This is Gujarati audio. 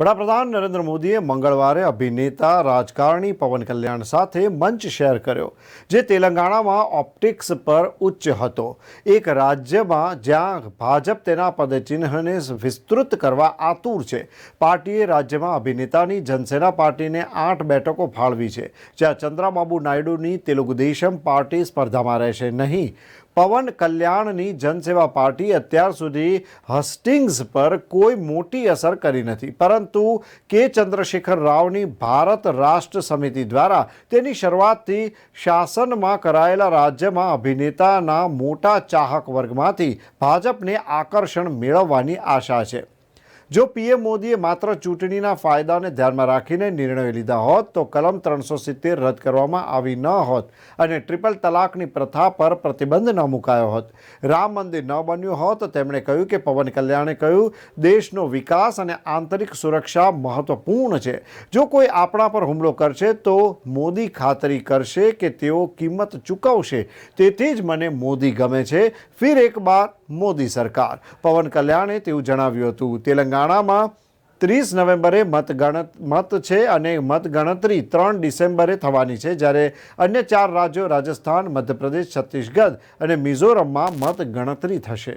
વડાપ્રધાન નરેન્દ્ર મોદીએ મંગળવારે અભિનેતા રાજકારણી પવન કલ્યાણ સાથે મંચ શેર કર્યો, જે તેલંગાણામાં ઓપ્ટિક્સ પર ઉચ્ચ હતો. એક રાજ્યમાં જ્યાં ભાજપ તેના પદચિહ્નને વિસ્તૃત કરવા આતુર છે, પાર્ટીએ રાજ્યમાં અભિનેતાની જનસેના પાર્ટીને આઠ બેઠકો ફાળવી છે, જ્યાં ચંદ્રાબાબુ નાયડુની તેલુગુ દેશમ પાર્ટી સ્પર્ધામાં રહેશે નહીં. પવન કલ્યાણની જનસેવા પાર્ટી અત્યાર સુધી હસ્ટિંગ્સ પર કોઈ મોટી અસર કરી નથી. પરંતુ કે ચંદ્રશેખર રાવની ભારત રાષ્ટ્ર સમિતિ દ્વારા તેની શરૂઆતથી શાસનમાં કરાયેલા રાજ્યમાં અભિનેતાના મોટા ચાહક વર્ગમાંથી ભાજપને આકર્ષણ મેળવવાની આશા છે. જો પીએમ મોદીએ માત્ર ચૂંટણીના ફાયદાને ધ્યાનમાં રાખીને નિર્ણય લીધા હોત, તો કલમ ત્રણસો સિત્તેર રદ કરવામાં આવી ન હોત અને ટ્રિપલ તલાકની પ્રથા પર પ્રતિબંધ ન મુકાયો હોત. રામ મંદિર ન બન્યું હોત, તેમણે કહ્યું કે પવન કલ્યાણે કહ્યું, દેશનો વિકાસ અને આંતરિક સુરક્ષા મહત્વપૂર્ણ છે. જો કોઈ આપણા પર હુમલો કરશે, તો મોદી ખાતરી કરશે કે તેઓ કિંમત ચૂકવશે. તેથી જ મને મોદી ગમે છે. ફિર એક બાર મોદી સરકાર. પવન કલ્યાણે તેવું જણાવ્યું હતું. તેલંગાણામાં ત્રીસ નવેમ્બરે મતગણ મત છે અને મતગણતરી ત્રણ ડિસેમ્બરે થવાની છે, જ્યારે અન્ય ચાર રાજ્યો રાજસ્થાન, મધ્યપ્રદેશ, છત્તીસગઢ અને મિઝોરમમાં મતગણતરી થશે.